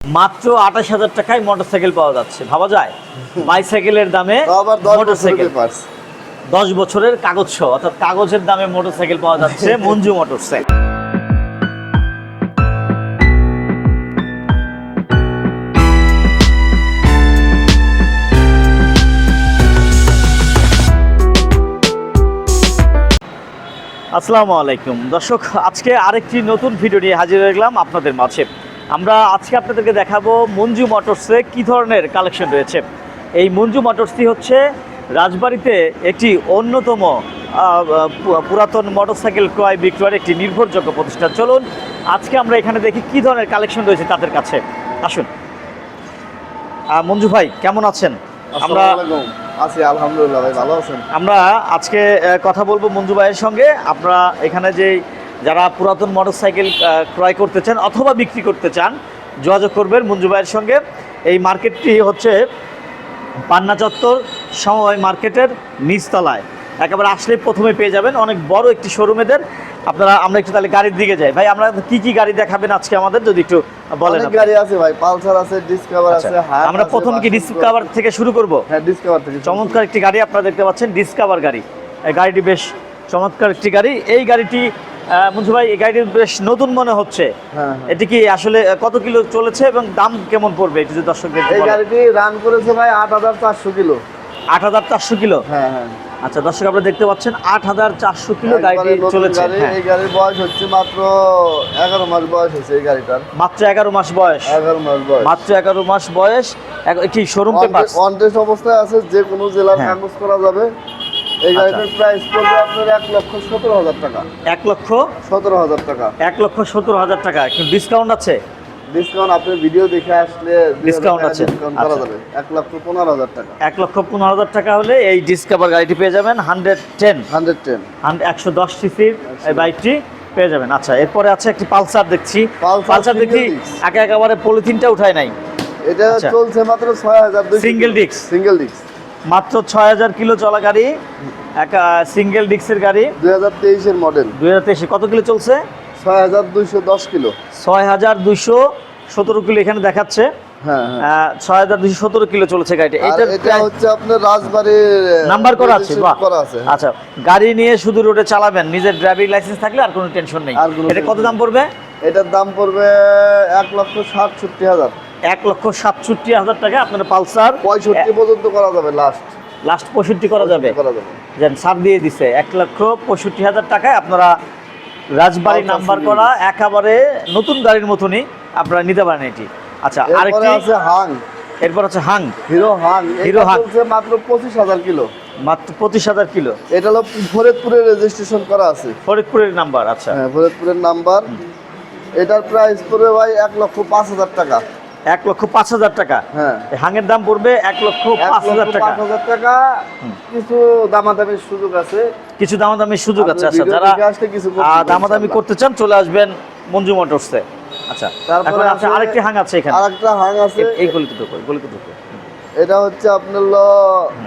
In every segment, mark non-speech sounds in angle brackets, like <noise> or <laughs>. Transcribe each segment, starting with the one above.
মাত্র আঠাশ হাজার টাকায় মোটরসাইকেল পাওয়া যাচ্ছে। ভাবা যায়? বাইসাইকেলের দামে মোটরসাইকেল দশ বছরের কাগজ সহ অর্থাৎ কাগজের দামে মোটরসাইকেল পাওয়া যাচ্ছে <laughs> মঞ্জু মোটরসাইকেল আসসালামু আলাইকুম। দর্শক আজকে আরেকটি নতুন ভিডিও নিয়ে হাজির হয়ে গেলাম আপনাদের মাঝে। আমরা আজকে আপনাদেরকে দেখাবো মঞ্জু মোটরসে কী ধরনের কালেকশন রয়েছে। এই মঞ্জু মোটরসটি হচ্ছে রাজবাড়িতে একটি অন্যতম পুরাতন মোটরসাইকেল ক্রয় বিক্রয়ের একটি নির্ভরযোগ্য প্রতিষ্ঠান। চলুন আজকে আমরা এখানে দেখি কী ধরনের কালেকশন রয়েছে তাদের কাছে। আসুন। মঞ্জু ভাই কেমন আছেন? আমরা আমরা আছি আলহামদুলিল্লাহ ভাই ভালো আছেন? আমরা আজকে কথা বলব মঞ্জু ভাইয়ের সঙ্গে। আপনারা এখানে যে যারা পুরাতন মোটরসাইকেল ক্রয় করতে চান অথবা বিক্রি করতে চান যোগাযোগ করবেন মঞ্জু ভাইয়ের সঙ্গে। এই মার্কেটটি হচ্ছে পান্না চত্বর সময় মার্কেটের নিচতলায়। একেবারে আসলে প্রথমে পেয়ে যাবেন অনেক বড় একটি শোরুমেদের আপনারা আমরা একটু তাহলে গাড়ির দিকে যাই। ভাই আমরা কি কি গাড়ি দেখাবেন আজকে আমাদের যদি একটু বলেন গাড়ি আছে ভাই পালসার আছে ডিসকভার আচ্ছা, আছে আমরা প্রথম কি ডিসকাভার থেকে শুরু করব? হ্যাঁ ডিসকভার থেকে চমৎকার একটি গাড়ি আপনারা দেখতে পাচ্ছেন ডিসকভার গাড়ি। এই গাড়িটি বেশ চমৎকার একটি গাড়ি। এই গাড়িটি মুন্সি ভাই এই গাড়িটি বেশ নতুন মনে হচ্ছে। হ্যাঁ হ্যাঁ। এটি কি আসলে কত কিলো চলেছে এবং দাম কেমন পড়বে যদি দর্শকদের এই গাড়িটি রান করেছে ভাই আট হাজার চারশো কিলো। আট হাজার চারশো কিলো? হ্যাঁ হ্যাঁ। আচ্ছা দর্শক আপনারা দেখতে পাচ্ছেন আট হাজার চারশো কিলো গাড়িটি চলেছে। হ্যাঁ। এই গাড়ির বয়স হচ্ছে মাত্র এগারো মাস বয়স হচ্ছে এই গাড়িটার। মাত্র এগারো মাস বয়স। এগারো মাস বয়স। মাত্র এগারো মাস বয়স। এক- একটি শোরুম পেপার অবস্থায় আছে যে কোনো জেলার। কাগজ করা যাবে। এই গাড়িটার প্রাইস পড়বে আপনার এক লক্ষ সতেরো হাজার টাকা। এক লক্ষ সতেরো হাজার টাকা। এক লক্ষ হাজার টাকা। ডিসকাউন্ট আছে? ডিসকাউন্ট আপনি ভিডিও দেখে আসলে Discount আছে? করা আচ্ছা। যাবে। এক লক্ষ পনেরো হাজার টাকা। এক লক্ষ পনেরো হাজার টাকা হলে এই ডিসকভার গাড়িটি পেয়ে যাবেন। হান্ড্রেড টেন হান্ড্রেড টেন একশো দশ সিসির এই বাইকটি পেয়ে যাবেন। আচ্ছা এরপরে আছে একটি পালসার দেখছি। পালসার দেখি। একে একেবারে পলিথিনটা উঠায় নাই। এটা আচ্ছা। চলছে মাত্র ছয় হাজার? সিঙ্গেল ডিস্ক মাত্র ছয় হাজার কিলো চলা গাড়ি। এক সিঙ্গেল ডিক্সের গাড়ি। দুই হাজার তেইশের মডেল। দুই হাজার তেইশে। কত কিলো চলছে? ছয় হাজার দুইশো দশ কিলো। ছয় হাজার দুইশো সতেরো কিলো এখানে দেখাচ্ছে। হ্যাঁ হ্যাঁ। ছয় হাজার দুইশো সতেরো কিলো চলেছে গাড়িটা। এটা হচ্ছে আপনার রাজবাড়ির নাম্বার করা আছে বাহ। করা আছে। আচ্ছা গাড়ি নিয়ে শুধু রোডে চালাবেন নিজের ড্রাইভিং লাইসেন্স থাকলে আর কোনো টেনশন নেই। এটা কত দাম পড়বে? এটার দাম পড়বে এক লক্ষ সাতষট্টি হাজার। এক লক্ষ সাতষট্টি হাজার টাকা আপনার পালসার। পঁয়ষট্টি পর্যন্ত করা যাবে লাস্ট লাস্ট পঁয়ষট্টি করা যাবে। করা যাবে। যেন ছাড় দিয়ে দিছে। এক লক্ষ পঁয়ষট্টি হাজার টাকায় আপনারা রাজবাড়ি নাম্বার করা একেবারে নতুন গাড়ির মতনই আপনারা নিতে পারেন এটি। আচ্ছা আরেকটি আছে হাং। এরপর হচ্ছে হাং। হিরো হাং। হিরো হাং। মাত্র পঁচিশ হাজার কিলো। মাত্র পঁচিশ হাজার কিলো। এটা হলো ফরিদপুরের রেজিস্ট্রেশন করা আছে। ফরিদপুরের নাম্বার আচ্ছা। হ্যাঁ ফরিদপুরের নাম্বার। এটার প্রাইস পড়বে ভাই এক লক্ষ পাঁচ হাজার টাকা। এক লক্ষ পাঁচ হাজার টাকা। হ্যাঁ। হাঙের দাম পড়বে এক লক্ষ পাঁচ হাজার টাকা। কিছু দামাদামির সুযোগ আছে। কিছু দামাদামির সুযোগ আছে। আচ্ছা যারা দামাদামি করতে চান চলে আসবেন মঞ্জু মোটরসে। আচ্ছা তারপরে আরেকটি হাং আছে এখানে। আরেকটা হাঙ হাং আছে। এই গলিতে ঢুকো গলিতে ঢুকো। এটা হচ্ছে আপনার হলো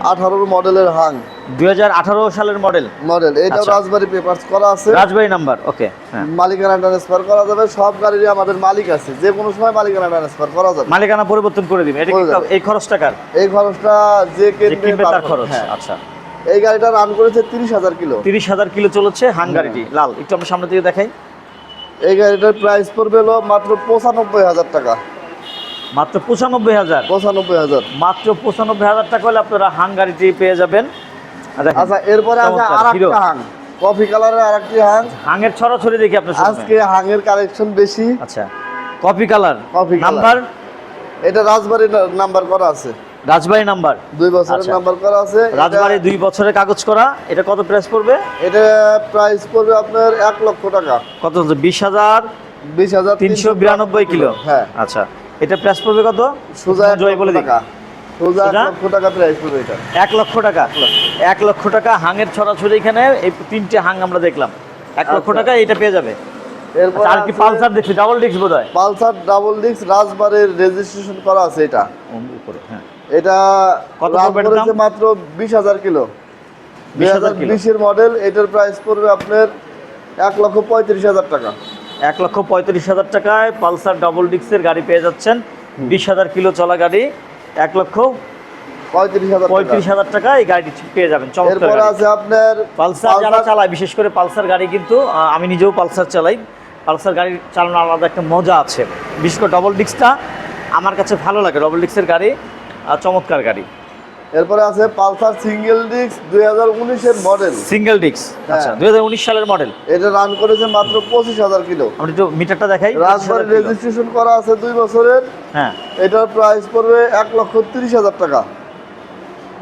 আঠারোর মডেলের হাং। দুই হাজার আঠারো সালের মডেল। মডেল। এটাও আচ্ছা। রাজবাড়ি পেপারস করা আছে। রাজবাড়ি নাম্বার ওকে হ্যাঁ। মালিকানা ট্রান্সফার করা যাবে। সব গাড়িরই আমাদের মালিক আছে। যে কোনো সময় মালিকানা ট্রান্সফার করা যাবে। মালিকানা পরিবর্তন করে দিবে। এটা কি করে। এই এই খরচটা যে কিনবে তার খরচ। হ্যাঁ। আচ্ছা। এই গাড়িটা রান করেছে তিরিশ হাজার কিলো। তিরিশ হাজার কিলো চলেছে হাং গাড়িটি। লাল একটু আমরা সামনে থেকে দেখাই। এই গাড়িটার প্রাইস পড়বে হলো মাত্র পঁচানব্বই হাজার টাকা। মাত্র পঁচানব্বই হাজার। পঁচানব্বই হাজার। মাত্র পঁচানব্বই হাজার টাকা হলে আপনারা হাঙ্গারিটি পেয়ে যাবেন। আচ্ছা এরপরে আছে চমৎকার, আর হিরো। হাং। কফি কালারের আর একটি হাং। হাঙের ছড়াছড়ি দেখি আপনার। আজকে হাঙের কালেকশন বেশি। আচ্ছা কফি কালার। Coffee number? এটা রাজবাড়ির নাম্বার করা আছে। রাজবাড়ি নাম্বার। দুই বছরের আচ্ছা। নাম্বার করা আছে। রাজবাড়ি দুই বছরের কাগজ করা। এটা কত প্রাইস পড়বে? এটা প্রাইস পড়বে আপনার এক লক্ষ টাকা। কত বিশ হাজার বিশ হাজার তিনশো বিরানব্বই কিলো। হ্যাঁ। আচ্ছা এটা প্রাইস পড়বে কত? সোজা জয় বলে দিই। সোজা লক্ষ টাকা প্রাইস পড়বে এটা। এক লক্ষ টাকা। এক লক্ষ। টাকা হাঙের ছড়াছড়ি এখানে এই তিনটে হাং আমরা দেখলাম। এক লক্ষ আচ্ছা। টাকা এটা পেয়ে যাবে। এরপর আচ্ছা, আর কি পালসার দেখছি ডাবল ডিস্ক বোধ হয় পালসার ডাবল ডিস্ক রাজবাড়ির রেজিস্ট্রেশন করা আছে এটা। উপরে হ্যাঁ। এটা কত পড়বে এটার করেছে দাম? মাত্র বিশ হাজার কিলো। দুই 20,000 হাজার কিলো। মডেল এটার প্রাইস পড়বে আপনার এক লক্ষ পঁয়ত্রিশ হাজার টাকা। এক লক্ষ পঁয়ত্রিশ হাজার টাকায় পালসার ডাবল ডিস্কের গাড়ি পেয়ে যাচ্ছেন। বিশ হাজার কিলো চলা গাড়ি এক লক্ষ পঁয়ত্রিশ হাজার টাকা। এই গাড়িটি পেয়ে যাবেন। চমৎকার আছে আপনার পালসার যারা চালায় বিশেষ করে পালসার গাড়ি কিন্তু আমি নিজেও পালসার চালাই। পালসার গাড়ি চালানোর আলাদা একটা মজা আছে। বিশেষ করে ডবল ডিস্কটা আমার কাছে ভালো লাগে ডবল ডিস্কের গাড়ি চমৎকার গাড়ি। এরপরে আছে পালসার সিঙ্গেল ডিস্ক দুই হাজার উনিশের মডেল। Single disc? আচ্ছা দু হাজার উনিশ সালের মডেল? এটা রান করেছে মাত্র পঁচিশ হাজার কিলো। আমরা একটু মিটারটা দেখাই রাজবাড়ি রেজিস্ট্রেশন করা আছে দুই বছরের। হ্যাঁ। এটার প্রাইস পড়বে এক লক্ষ তিরিশ হাজার টাকা।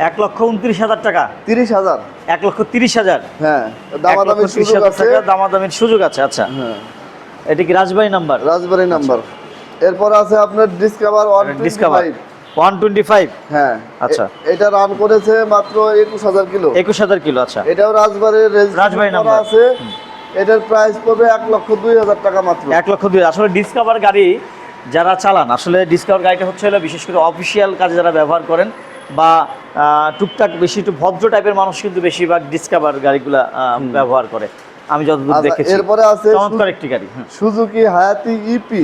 এক লক্ষ উনত্রিশ হাজার টাকা? তিরিশ হাজার। এক লক্ষ তিরিশ হাজার? হ্যাঁ এক দামাদামি সুযোগ আছে। দামাদামির সুযোগ আছে আচ্ছা। হ্যাঁ। এটা কি রাজবাড়ি নাম্বার রাজবাড়ি নাম্বার এরপর আছে আপনার Discover one Discover one twenty five হ্যাঁ। আচ্ছা। এটা রান করেছে মাত্র একুশ হাজার কিলো। একুশ হাজার কিলো আচ্ছা। এটাও রাজবাড়ির রাজবাড়ি রেজিস্ট্রেশন নাম্বার। আছে। এটার প্রাইস পড়বে লক্ষ দুই হাজার টাকা মাত্র। লক্ষ আসলে ডিসকভার গাড়ি যারা চালান আসলে ডিসকভার গাড়িটা হচ্ছে হলো বিশেষ করে অফিসিয়াল কাজে যারা ব্যবহার করেন বা টুকটাক বেশি একটু ভদ্র টাইপের মানুষ কিন্তু বেশিরভাগ ডিসকভার গাড়িগুলা ব্যবহার করে। আমি যতদূর আচ্ছা, দেখেছি। এরপরে আছে চমৎকার একটি গাড়ি। সুজুকি হায়াতি ইপি।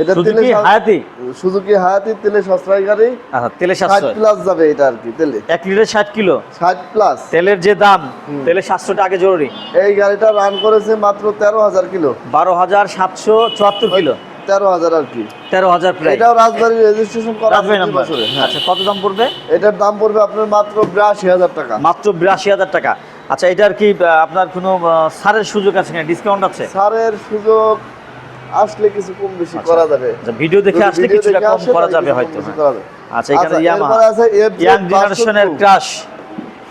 এটা তেলে হায়াতি? সুজুকি হায়াতি তেলে সাশ্রয় গাড়ি। আচ্ছা তেলে ষাট প্লাস যাবে এটা আর কি তেলে। এক লিটার ষাট কিলো? ষাট প্লাস তেলের যে দাম তেলের সাতশোটা আগে জরুরি। এই গাড়িটা রান করেছে মাত্র তেরো হাজার কিলো। বারো হাজার সাতশো চুয়াত্তর কিলো। তেরো হাজার আর কি। তেরো হাজার প্রায়। এটাও রাজবাড়ির রেজিস্ট্রেশন করা রাজবাড়ি নাম্বার হ্যাঁ। আচ্ছা কত দাম পড়বে? এটার দাম পড়বে আপনার মাত্র বিরাশি হাজার টাকা। মাত্র বিরাশি হাজার টাকা। আচ্ছা এটার কি আপনার কোনো ছাড়ের সুযোগ আছে না ডিসকাউন্ট আছে? সারের সুযোগ আসলে কিছু কম বেশি করা যাবে। আচ্ছা, ভিডিও দেখে আসলে কিছুটা কম করা যাবে হয়তো বেশি হ্যাঁ। করা যাবে। আচ্ছা এখানে আচ্ছা, ইয়ামাহা আছে ইয়াং জেনারেশনের crush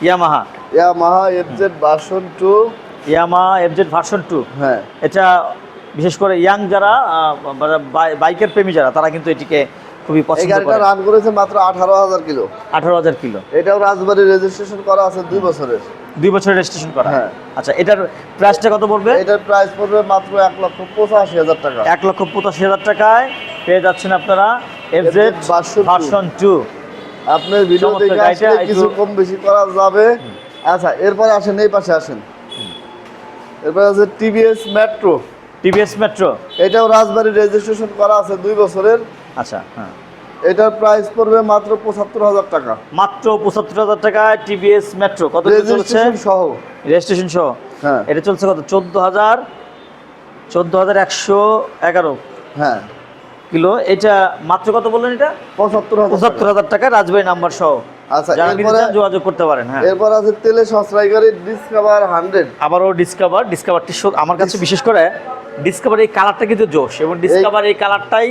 Yamaha Yamaha FZ version two Yamaha FZ version two হ্যাঁ। এটা বিশেষ করে ইয়াং যারা বাইকের প্রেমী যারা তারা কিন্তু এটিকে খুবই পছন্দ করে। রান করেছে মাত্র আঠারো হাজার কিলো। আঠারো হাজার কিলো। এটাও রাজবাড়ির রেজিস্ট্রেশন করা আছে দুই বছরের। দুই বছরের রেজিস্ট্রেশন করা। হ্যাঁ। আচ্ছা এটার প্রাইসটা কত পড়বে? এটার প্রাইস পড়বে মাত্র এক লক্ষ পঁচাশি হাজার টাকা। এক লক্ষ পঁচাশি হাজার টাকায় পেয়ে যাচ্ছেন আপনারা এফজেড। ভার্সন টু আপনার ভিডিও দেখে কিছু কম বেশি করা যাবে। আচ্ছা এরপরে আসেন এই পাশে আসেন। এরপরে আছে টিভিএস মেট্রো টিভিএস মেট্রো এটাও রাজবাড়ির রেজিস্ট্রেশন করা আছে দুই বছরের। আচ্ছা হ্যাঁ। এটার প্রাইস পড়বে মাত্র পঁচাত্তর হাজার টাকা। মাত্র পঁচাত্তর হাজার টাকায় টিভিএস মেট্রো কত চলছে? সহ। রেজিস্ট্রেশন সহ? হ্যাঁ। এটা চলছে কত? চোদ্দ হাজার চোদ্দ হাজার একশো এগারো হ্যাঁ। কিলো। এটা মাত্র কত বললেন এটা? পঁচাত্তর পঁচাত্তর হাজার টাকা রাজবাড়ি নাম্বার সহ। আচ্ছা যোগাযোগ করতে পারেন হ্যাঁ। এরপর আছে তেলে গাড়ি ডিসকভার হান্ড্রেড আবারও ডিসকভার ডিসকভারটি আমার কাছে বিশেষ করে ডিসকভার এই কালারটা কিন্তু জোশ এবং ডিসকভার এই কালারটাই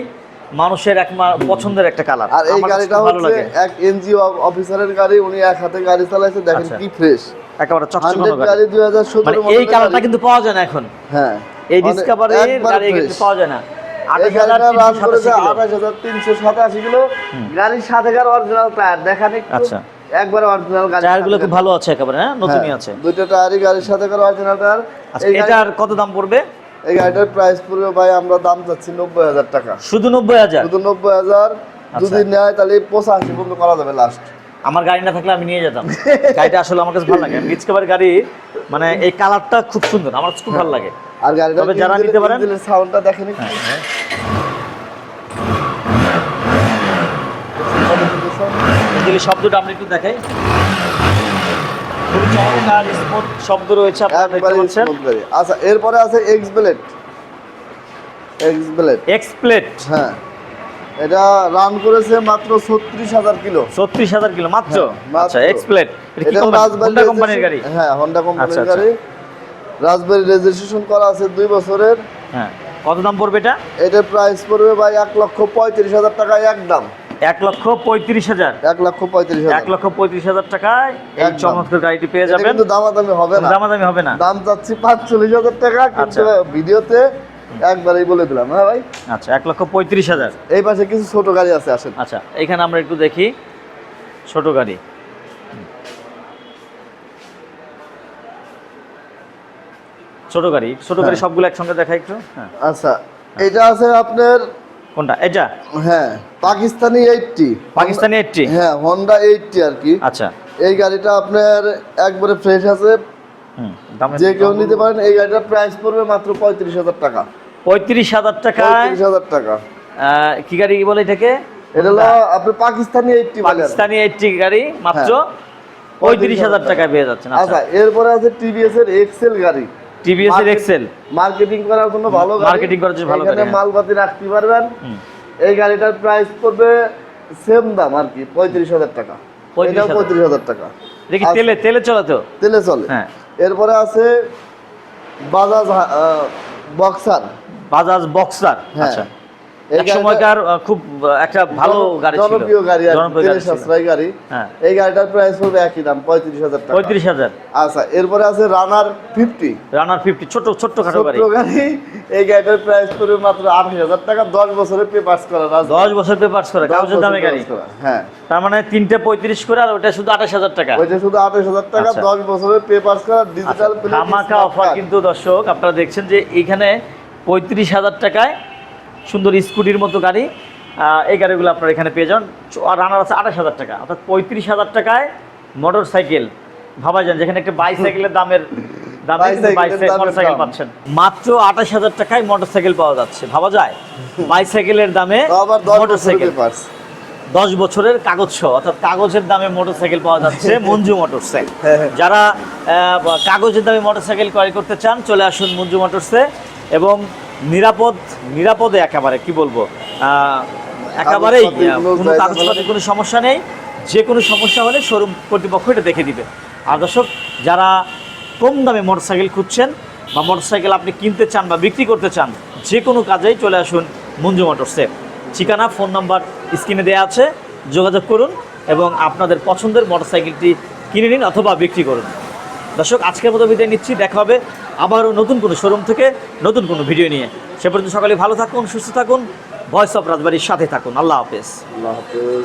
মানুষের এক পছন্দের একটা কালার আর এই গাড়িটা হচ্ছে লাগে। এক এনজিও অফিসারের গাড়ি উনি এক হাতে গাড়ি চালাইছে দেখেন আচ্ছা। কি ফ্রেশ একেবারে হান্ড্রেড গাড়ি গাড়ি। দুই হাজার মানে সতেরো এই কালারটা কিন্তু পাওয়া যায় না এখন। হ্যাঁ। এই মানে ডিসকভারের একবারে গাড়ি কিন্তু পাওয়া যায় না। গাড়ির সাথে অরিজিনাল টায়ার দেখান আচ্ছা। একবারে অরিজিনাল গাড়ি টায়ারগুলো খুব ভালো আছে একেবারে হ্যাঁ? নতুনই আছে। দুইটা টায়ারই গাড়ির সাথে অরিজিনাল টায়ার আচ্ছা এটার কত দাম পড়বে? এই গাড়িটার প্রাইস পড়বে ভাই আমরা দাম চাচ্ছি নব্বই হাজার টাকা। শুধু নব্বই হাজার? শুধু নব্বই হাজার আচ্ছা। যদি নেয় তাহলে পঁচাশি পর্যন্ত করা যাবে লাস্ট আমার গাড়ি না থাকলে আমি নিয়ে যেতাম। গাড়িটা আসলে আমার কাছে ভালো লাগে। ডিসকভার গাড়ি মানে এই কালারটা খুব সুন্দর আমার খুব ভালো লাগে। আর গাড়িটা তবে যারা নিতে পারেন- সাউন্ডটা দেখেন একটু। শব্দটা আমরা একটু দেখাই। চমৎকার শব্দ রয়েছে আপনারা দেখতে পাচ্ছেন। আচ্ছা এরপরে আছে X blade X blade X plate হ্যাঁ। এটা রান করেছে মাত্র ছত্রিশ হাজার কিলো। ছত্রিশ হাজার কিলো মাত্র? হ্যাঁ, আচ্ছা এক্স প্লেট এটা রাজবাড়ি কোম্পানির গাড়ি? হ্যাঁ হোন্ডা আচ্ছা, কোম্পানির আচ্ছা। গাড়ি। রাজবাড়ি রেজিস্ট্রেশন করা আছে দুই বছরের। হ্যাঁ। কত দাম পড়বে এটা? এটার প্রাইস পড়বে ভাই এক লক্ষ পঁয়ত্রিশ হাজার টাকা একদম। এক লক্ষ পঁয়ত্রিশ হাজার। এক লক্ষ পঁয়ত্রিশ এক লক্ষ পঁয়ত্রিশ হাজার টাকায় এই। চমৎকার গাড়িটি পেয়ে যাবেন। কিন্তু দামাদামি হবে না। দামাদামি হবে না। দাম চাচ্ছি পাঁচচল্লিশ হাজার টাকা কিন্তু আচ্ছা। ভিডিওতে একবারই বলে দিলাম হ্যাঁ ভাই? আচ্ছা এক লক্ষ পঁয়ত্রিশ হাজার। এই পাশে কিছু ছোট গাড়ি আছে আসেন। আচ্ছা এখানে আমরা একটু দেখি। ছোট গাড়ি। ছোট গাড়ি ছোট গাড়ি হ্যাঁ। সবগুলো একসঙ্গে দেখা একটু। হ্যাঁ। আচ্ছা এটা আছে আপনার কোনটা? এটা হ্যাঁ পাকিস্তানি এইটটি পাকিস্তানি এইটটি হ্যাঁ হন্ডা এইটটি আর কি। আচ্ছা। এই গাড়িটা আপনার একবারে ফ্রেশ আছে। যে কেউ নিতে পারেন এই গাড়িটার প্রাইস পড়বে মাত্র পঁয়ত্রিশ হাজার টাকা। পঁয়ত্রিশ হাজার টাকায়? পঁয়ত্রিশ হাজার টাকা। কি গাড়ি বলে এটাকে? এটা হলো আপনি পাকিস্তানি এইটটি পাকিস্তানি এইটটি গাড়ি মাত্র পঁয়ত্রিশ হাজার টাকায় পেয়ে যাচ্ছেন। হ্যাঁ। আচ্ছা এরপরে আছে টিভিএস এর এক্সেল গাড়ি। টিভিএস এর এক্সেল মার্কেটিং করার জন্য ভালো গাড়ি। Marketing করার জন্য ভালো গাড়ি, হ্যাঁ। মালপাতি রাখতে পারবেন। এই গাড়িটার প্রাইস পড়বে সেম দাম আর কি পঁয়ত্রিশ হাজার টাকা। 35,000 পঁয়ত্রিশ হাজার টাকা। দেখি। তেলে তেলে চলে তো? তেলে চলে। হ্যাঁ। এরপরে আছে বাজাজ বক্সার। বাজাজ বক্সার হ্যাঁ। আচ্ছা। এক সময়কার খুব একটা ভালো গাড়ি ছিল। জনপ্রিয় গাড়ি জনপ্রিয় গাড়ি ছিল। সাশ্রয়ী গাড়ি। এই গাড়িটার প্রাইস পড়বে একই দাম পঁয়ত্রিশ হাজার টাকা। পঁয়ত্রিশ হাজার। আচ্ছা এরপরে আছে রানার ফিফটি রানার ফিফটি ছোট ছোট্ট খাটো গাড়ি ছোট্ট গাড়ি। এই গাড়িটার প্রাইস পড়বে মাত্র আঠাশ হাজার টাকা দশ বছরের পেপার্স করা আছে। দশ বছর পেপার্স করে কাগজের দামে গাড়ি। হ্যাঁ। তার মানে তিনটে পঁয়ত্রিশ করে আর ওটা শুধু আঠাশ হাজার টাকা। ওইটা শুধু আঠাশ হাজার টাকা আচ্ছা। দশ বছরের পেপার্স করা ডিজিটাল ধামাকা অফার কিন্তু দর্শক আপনারা দেখছেন যে এইখানে পঁয়ত্রিশ হাজার টাকায় সুন্দর স্কুটির মতো গাড়ি এই গাড়িগুলো আপনারা এখানে পেয়ে যান। আর রানার আছে আঠাশ হাজার টাকা অর্থাৎ পঁয়ত্রিশ হাজার টাকায় মোটর সাইকেল ভাবা যান যেখানে একটা বাইসাইকেলের দামের মোটর সাইকেল। পাচ্ছেন। মাত্র আঠাশ হাজার টাকায় মোটর সাইকেল পাওয়া যাচ্ছে ভাবা যায়? বাইসাইকেলের দামে আবার দশ মোটর বছরের সাইকেল দশ বছরের কাগজ সহ অর্থাৎ কাগজের দামে মোটরসাইকেল পাওয়া যাচ্ছে <laughs> মঞ্জু মোটরসে হ্যাঁ। যারা আহ, কাগজের দামে মোটরসাইকেল ক্রয় করতে চান চলে আসুন মঞ্জু মোটরসে এবং নিরাপদ নিরাপদে একেবারে কি বলব? একেবারেই কোনো কোনো জায়গা কাগজপাতির কোনো সমস্যা নেই। যে কোনো সমস্যা হলে শোরুম কর্তৃপক্ষ এটা দেখে দিবে। আর দর্শক যারা কম দামে মোটরসাইকেল খুঁজছেন বা মোটরসাইকেল আপনি কিনতে চান বা বিক্রি করতে চান যে কোনো কাজেই চলে আসুন মঞ্জু মোটরসে ঠিকানা ফোন নাম্বার স্ক্রিনে দেওয়া আছে যোগাযোগ করুন এবং আপনাদের পছন্দের মোটরসাইকেলটি কিনে নিন অথবা বিক্রি করুন। দর্শক আজকের মতো বিদায় নিচ্ছি দেখা হবে আবারও নতুন কোনো শোরুম থেকে নতুন কোনো ভিডিও নিয়ে। সে পর্যন্ত সকালে ভালো থাকুন, সুস্থ থাকুন ভয়েস অফ রাজবাড়ির সাথে থাকুন। আল্লাহ হাফেজ। আল্লাহ হাফেজ।